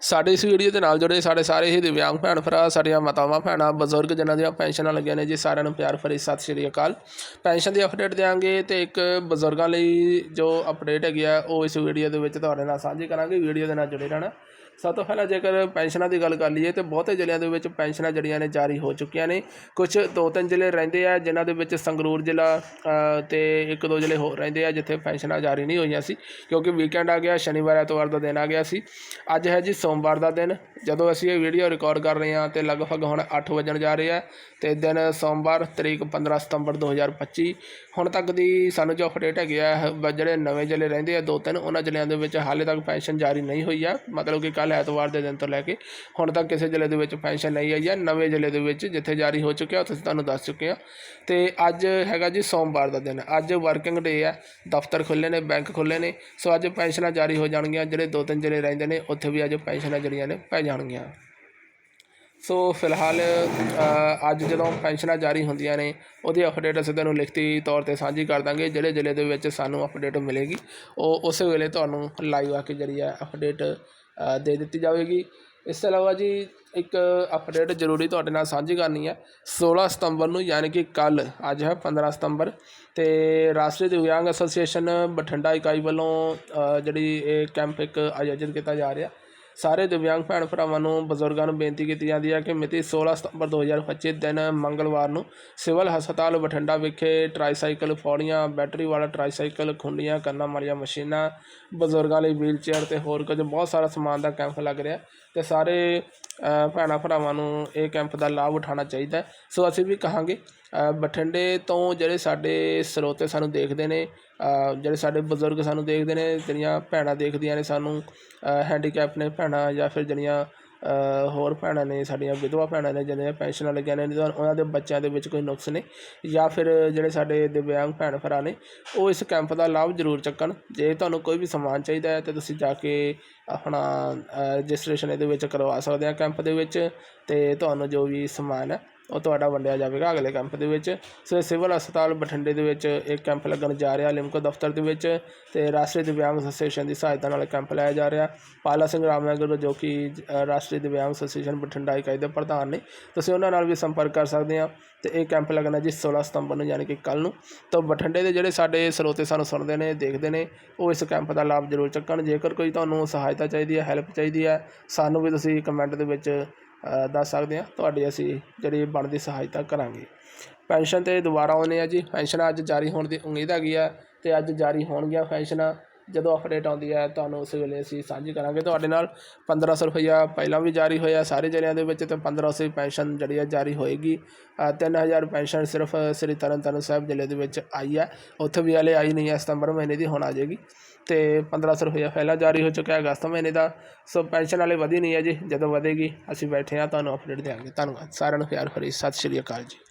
ਸਾਡੇ ਇਸ ਵੀਡੀਓ ਦੇ ਨਾਲ ਜੁੜੇ ਸਾਡੇ ਸਾਰੇ ਹੀ ਦਿਵਿਆਂਗ ਭੈਣ ਭਰਾ ਸਾਡੀਆਂ ਮਾਤਾਵਾਂ ਭੈਣਾਂ ਬਜ਼ੁਰਗ ਜਿਨ੍ਹਾਂ ਦੀਆਂ ਪੈਨਸ਼ਨਾਂ ਲੱਗੀਆਂ ਨੇ ਜੀ ਸਾਰਿਆਂ ਨੂੰ ਪਿਆਰ ਭਰੀ ਸਤਿ ਸ਼੍ਰੀ ਅਕਾਲ। ਪੈਨਸ਼ਨ ਦੀ ਅਪਡੇਟ ਦਿਆਂਗੇ ਤੇ ਇੱਕ ਬਜ਼ੁਰਗਾਂ ਲਈ ਜੋ ਅਪਡੇਟ ਹੈਗੀ ਆ ਉਹ ਇਸ ਵੀਡੀਓ ਦੇ ਵਿੱਚ ਤੁਹਾਡੇ ਨਾਲ ਸਾਂਝੀ ਕਰਾਂਗੇ ਵੀਡੀਓ ਦੇ ਨਾਲ ਜੁੜੇ ਰਹਿਣਾ। ਸਭ ਤੋਂ ਪਹਿਲਾਂ ਜੇਕਰ ਪੈਨਸ਼ਨਾਂ ਦੀ ਗੱਲ ਕਰ ਲਈਏ ਤੇ ਬਹੁਤੇ ਜ਼ਿਲ੍ਹਿਆਂ ਦੇ ਵਿੱਚ ਪੈਨਸ਼ਨਾਂ ਜਿਹੜੀਆਂ ਨੇ ਜਾਰੀ ਹੋ ਚੁੱਕੀਆਂ ਨੇ। ਕੁਝ ਦੋ ਤਿੰਨ ਜ਼ਿਲ੍ਹੇ ਰਹਿੰਦੇ ਆ ਜਿਨ੍ਹਾਂ ਦੇ ਵਿੱਚ ਸੰਗਰੂਰ ਜ਼ਿਲ੍ਹਾ ਅ, ਤੇ ਇੱਕ ਦੋ ਜ਼ਿਲ੍ਹੇ ਹੋਰ ਰਹਿੰਦੇ ਆ ਜਿੱਥੇ ਪੈਨਸ਼ਨਾਂ ਜਾਰੀ ਨਹੀਂ ਹੋਈਆਂ ਸੀ ਕਿਉਂਕਿ ਵੀਕਐਂਡ ਆ ਗਿਆ ਸ਼ਨੀਵਾਰ ਐਤਵਾਰ ਦਾ ਦਿਨ ਆ ਗਿਆ ਸੀ। ਅੱਜ ਹੈ ਜੀ ਸੋਮਵਾਰ ਦਾ ਦਿਨ, ਜਦੋਂ ਅਸੀਂ ਇਹ ਵੀਡੀਓ ਰਿਕਾਰਡ ਕਰ ਰਹੇ ਹਾਂ ਤੇ ਲਗਭਗ ਹੁਣ 8 ਵਜਣ ਜਾ ਰਹੇ ਆ ਤੇ ਦਿਨ ਸੋਮਵਾਰ ਤਰੀਕ 15 ਸਤੰਬਰ 2025 ਹੁਣ ਤੱਕ ਦੀ ਸਾਨੂੰ ਜੋ ਅਪਡੇਟ ਹੈਗੀ ਆ ਬ- ਜਿਹੜੇ ਨਵੇਂ ਜ਼ਿਲ੍ਹੇ ਰਹਿੰਦੇ ਆ, ਦੋ ਤਿੰਨ, ਉਹਨਾਂ ਜ਼ਿਲ੍ਹਿਆਂ ਦੇ ਵਿੱਚ ਹਾਲੇ ਤੱਕ ਪੈਨਸ਼ਨ ਜਾਰੀ ਨਹੀਂ ਹੋਈ ਆ। ਮਤਲਬ ਕਿ ਕੱਲ ਐਤਵਾਰ ਦੇ ਦਿਨ ਤੋਂ ਲੈ ਕੇ ਹੁਣ ਤੱਕ ਕਿਸੇ ਜ਼ਿਲ੍ਹੇ ਦੇ ਵਿੱਚ ਪੈਨਸ਼ਨ ਨਹੀਂ ਆਈ ਆ। ਨਵੇਂ ਜ਼ਿਲ੍ਹੇ ਦੇ ਵਿੱਚ ਜਿੱਥੇ ਜਾਰੀ ਹੋ ਚੁੱਕਿਆ, ਉੱਥੇ ਤੁਹਾਨੂੰ ਦੱਸ ਚੁੱਕੇ ਆ। ਤੇ ਅੱਜ ਹੈਗਾ ਜੀ ਸੋਮਵਾਰ ਦਾ ਦਿਨ। ਅੱਜ ਵਰਕਿੰਗ ਡੇ ਆ, ਦਫ਼ਤਰ ਖੁੱਲ੍ਹੇ ਨੇ ਬੈਂਕ ਖੁੱਲ੍ਹੇ ਨੇ। ਸੋ ਅੱਜ ਪੈਨਸ਼ਨਾਂ ਜਾਰੀ ਹੋ ਜਾਣਗੀਆਂ। ਜਿਹੜੇ ਦੋ ਤਿੰਨ ਜ਼ਿਲ੍ਹੇ ਰਹਿੰਦੇ ਨੇ, ਉੱਥੇ ਵੀ ਅੱਜ ਪੈਨਸ਼ਨਾਂ ਜਿਹੜੀਆਂ ਨੇ ਪੈ ਜਾਣਗੀਆਂ। ਸੋ ਫਿਲਹਾਲ ਅੱਜ ਜਦੋਂ ਪੈਨਸ਼ਨਾਂ ਜਾਰੀ ਹੁੰਦੀਆਂ ਨੇ, ਉਹਦੀ ਅਪਡੇਟ ਅਸੀਂ ਤੁਹਾਨੂੰ ਲਿਖਤੀ ਤੌਰ ਤੇ ਸਾਂਝੀ ਕਰ ਦਾਂਗੇ। ਜਿਹੜੇ ਜ਼ਿਲ੍ਹੇ ਦੇ ਵਿੱਚ ਸਾਨੂੰ ਅਪਡੇਟ ਮਿਲੇਗੀ, ਉਹ ਉਸੇ ਵੇਲੇ ਤੁਹਾਨੂੰ ਲਾਈਵ ਆ ਕੇ ਜਿਹੜੀ ਹੈ ਅਪਡੇਟ ਦੇ ਦਿੱਤੀ ਜਾਵੇਗੀ। ਇਸ ਤੋਂ ਇਲਾਵਾ ਜੀ, ਇੱਕ ਅਪਡੇਟ ਜ਼ਰੂਰੀ ਤੁਹਾਡੇ ਨਾਲ ਸਾਂਝੀ ਕਰਨੀ ਹੈ 16 ਸਤੰਬਰ ਨੂੰ ਯਾਨੀ ਕਿ ਕੱਲ ਅੱਜ ਹੈ 15 ਸਤੰਬਰ, ਤੇ ਰਾਸ਼ਟਰੀ ਦਿਵਿਆਂਗ ਐਸੋਸੀਏਸ਼ਨ ਬਠਿੰਡਾ ਇਕਾਈ ਵੱਲੋਂ ਜਿਹੜੀ ਇਹ ਕੈਂਪ ਇੱਕ ਆਯੋਜਿਤ ਕੀਤਾ ਜਾ ਰਿਹਾ। ਸਾਰੇ ਦਿਵਿਆਂਗ ਭੈਣ ਭਰਾਵਾਂ ਨੂੰ ਬਜ਼ੁਰਗਾਂ ਨੂੰ ਬੇਨਤੀ ਕੀਤੀ ਜਾਂਦੀ ਹੈ ਕਿ ਮਿਤੀ 16 ਸਤੰਬਰ 2025 ਦਿਨ ਮੰਗਲਵਾਰ ਨੂੰ ਸਿਵਲ ਹਸਪਤਾਲ ਬਠਿੰਡਾ ਵਿਖੇ ਟਰਾਈਸਾਈਕਲ ਫੌੜੀਆਂ ਬੈਟਰੀ ਵਾਲਾ ਟਰਾਈਸਾਈਕਲ ਖੁੰਡੀਆਂ, ਕੰਨਾਂ ਵਾਲੀਆਂ ਮਸ਼ੀਨਾਂ ਬਜ਼ੁਰਗਾਂ ਲਈ ਵੀਲ ਚੇਅਰ ਤੇ ਹੋਰ ਕੁਝ ਬਹੁਤ ਸਾਰਾ ਸਮਾਨ ਦਾ ਕੈਂਪ ਲੱਗ ਰਿਹਾ ਤੇ ਸਾਰੇ ਭੈਣਾਂ ਭਰਾਵਾਂ ਨੂੰ ਇਹ ਕੈਂਪ ਦਾ ਲਾਭ ਉਠਾਉਣਾ ਚਾਹੀਦਾ ਸੋ ਅਸੀਂ ਵੀ ਕਹਾਂਗੇ ਬਠਿੰਡੇ ਤੋਂ ਜਿਹੜੇ ਸਾਡੇ ਸਰੋਤੇ ਸਾਨੂੰ ਦੇਖਦੇ ਨੇ ਜਿਹੜੇ ਸਾਡੇ ਬਜ਼ੁਰਗ ਸਾਨੂੰ ਦੇਖਦੇ ਨੇ, ਜਿਹੜੀਆਂ ਭੈਣਾਂ ਦੇਖਦੀਆਂ ਨੇ ਸਾਨੂੰ ਹੈਂਡੀਕੈਪ ਨੇ ਭੈਣਾਂ ਜਾਂ ਫਿਰ ਜਿਹੜੀਆਂ ਹੋਰ ਭੈਣਾਂ ਨੇ, ਸਾਡੀਆਂ ਵਿਧਵਾ ਭੈਣਾਂ ਨੇ, ਜਿਹਨਾਂ ਪੈਨਸ਼ਨਾਂ ਲੱਗੀਆਂ ਨੇ ਉਹਨਾਂ ਦੇ ਬੱਚਿਆਂ ਦੇ ਵਿੱਚ ਕੋਈ ਨੁਕਸ ਨੇ ਜਾਂ ਫਿਰ ਜਿਹੜੇ ਸਾਡੇ ਦਿਵਿਆਂਗ ਭੈਣ ਭਰਾ ਨੇ, ਉਹ ਇਸ ਕੈਂਪ ਦਾ ਲਾਭ ਜ਼ਰੂਰ ਚੱਕਣ। ਜੇ ਤੁਹਾਨੂੰ ਕੋਈ ਵੀ ਸਮਾਨ ਚਾਹੀਦਾ ਹੈ ਤਾਂ ਤੁਸੀਂ ਜਾ ਕੇ ਆਪਣਾ ਰਜਿਸਟ੍ਰੇਸ਼ਨ ਇਹਦੇ ਵਿੱਚ ਕਰਵਾ ਸਕਦੇ ਆ ਕੈਂਪ ਦੇ ਵਿੱਚ ਅਤੇ ਤੁਹਾਨੂੰ ਜੋ ਵੀ ਸਮਾਨ ਹੈ ਉਹ ਤੁਹਾਡਾ ਵੰਡਿਆ ਜਾਵੇਗਾ ਅਗਲੇ ਕੈਂਪ ਦੇ ਵਿੱਚ। ਸੋ ਸਿਵਲ ਹਸਪਤਾਲ ਬਠਿੰਡੇ ਦੇ ਵਿੱਚ ਇੱਕ ਕੈਂਪ ਲੱਗਣ ਜਾ ਰਿਹਾ, ਲਿਮਕੋ ਦਫ਼ਤਰ ਦੇ ਵਿੱਚ ਤੇ ਰਾਸ਼ਟਰੀ ਦਿਵਿਆਂਗ ਐਸੋਸੀਏਸ਼ਨ ਦੀ ਸਹਾਇਤਾ ਨਾਲ ਕੈਂਪ ਲਾਇਆ ਜਾ ਰਿਹਾ। ਪਾਲਾ ਸਿੰਘ ਰਾਮਨਗਰ ਜੋ ਕਿ ਰਾਸ਼ਟਰੀ ਦਿਵਿਆਂਗ ਐਸੋਸੀਏਸ਼ਨ ਬਠਿੰਡਾ ਇਕਾਈ ਦੇ ਪ੍ਰਧਾਨ ਨੇ, ਤੁਸੀਂ ਉਹਨਾਂ ਨਾਲ ਵੀ ਸੰਪਰਕ ਕਰ ਸਕਦੇ ਆ ਤੇ ਇਹ ਕੈਂਪ ਲੱਗਣਾ ਜੀ 16 ਸਤੰਬਰ ਨੂੰ, ਯਾਨੀ ਕਿ ਕੱਲ ਨੂੰ। ਤਾਂ ਬਠਿੰਡੇ ਦੇ ਜਿਹੜੇ ਸਾਡੇ ਸਰੋਤੇ ਸਾਨੂੰ ਸੁਣਦੇ ਨੇ, ਦੇਖਦੇ ਨੇ, ਉਹ ਇਸ ਕੈਂਪ ਦਾ ਲਾਭ ਜ਼ਰੂਰ ਚੱਕਣ। ਜੇਕਰ ਕੋਈ ਤੁਹਾਨੂੰ ਸਹਾਇਤਾ ਚਾਹੀਦੀ ਹੈ, ਹੈਲਪ ਚਾਹੀਦੀ ਹੈ, ਸਾਨੂੰ ਵੀ ਤੁਸੀਂ ਕਮੈਂਟ ਦੇ ਵਿੱਚ ਦੱਸ ਸਕਦੇ ਆ ਤੁਹਾਡੀ ਅਸੀਂ ਜਿਹੜੀ ਬਣਦੀ ਸਹਾਇਤਾ ਕਰਾਂਗੇ। ਪੈਨਸ਼ਨ ਤੇ ਦੁਬਾਰਾ ਆਉਨੇ ਆ ਜੀ। ਪੈਨਸ਼ਨਾਂ ਅੱਜ ਜਾਰੀ ਹੋਣ ਦੀ ਉਮੀਦ ਹੈਗੀ ਆ ਤੇ ਅੱਜ ਜਾਰੀ ਹੋਣਗੀਆਂ ਪੈਨਸ਼ਨਾਂ। ਜਦੋਂ ਅਪਡੇਟ ਆਉਂਦੀ ਹੈ ਤੁਹਾਨੂੰ ਉਸ ਵੇਲੇ ਅਸੀਂ ਸਾਂਝੀ ਕਰਾਂਗੇ। ਤੁਹਾਡੇ ਨਾਲ 1500 ਰੁਪਈਆ ਪਹਿਲਾਂ ਵੀ ਜਾਰੀ ਹੋਇਆ ਸਾਰੇ ਜ਼ਿਲ੍ਹਿਆਂ ਦੇ ਵਿੱਚ ਤੇ 1500 ਪੈਨਸ਼ਨ ਜਿਹੜੀ ਹੈ ਜਾਰੀ ਹੋਏਗੀ। ਅ, 3000 ਪੈਨਸ਼ਨ ਸਿਰਫ ਸ੍ਰੀ ਤਰਨਤਾਰਨ ਸਾਹਿਬ ਜ਼ਿਲ੍ਹੇ ਦੇ ਵਿੱਚ ਆਈ ਹੈ। ਉੱਥੇ ਵੀ ਹਲੇ ਆਈ ਨਹੀਂ ਹੈ ਸਤੰਬਰ ਮਹੀਨੇ ਦੀ ਹੁਣ ਆ ਜਾਏਗੀ। ਤੇ 1500 ਰੁਪਈਆ ਪਹਿਲਾਂ ਜਾਰੀ ਹੋ ਚੁੱਕਿਆ ਅਗਸਤ ਮਹੀਨੇ ਦਾ। ਸੋ ਪੈਨਸ਼ਨ ਵਾਲੇ ਵਧੀ ਨਹੀਂ ਹੈ ਜੀ ਜਦੋਂ ਵਧੇਗੀ ਅਸੀਂ ਬੈਠੇ ਹਾਂ ਤੁਹਾਨੂੰ ਅਪਡੇਟ ਦੇਵਾਂਗੇ ਧੰਨਵਾਦ ਸਾਰਿਆਂ ਨੂੰ ਪਿਆਰ ਭਰੀ ਸਤਿ ਸ਼੍ਰੀ ਅਕਾਲ ਜੀ।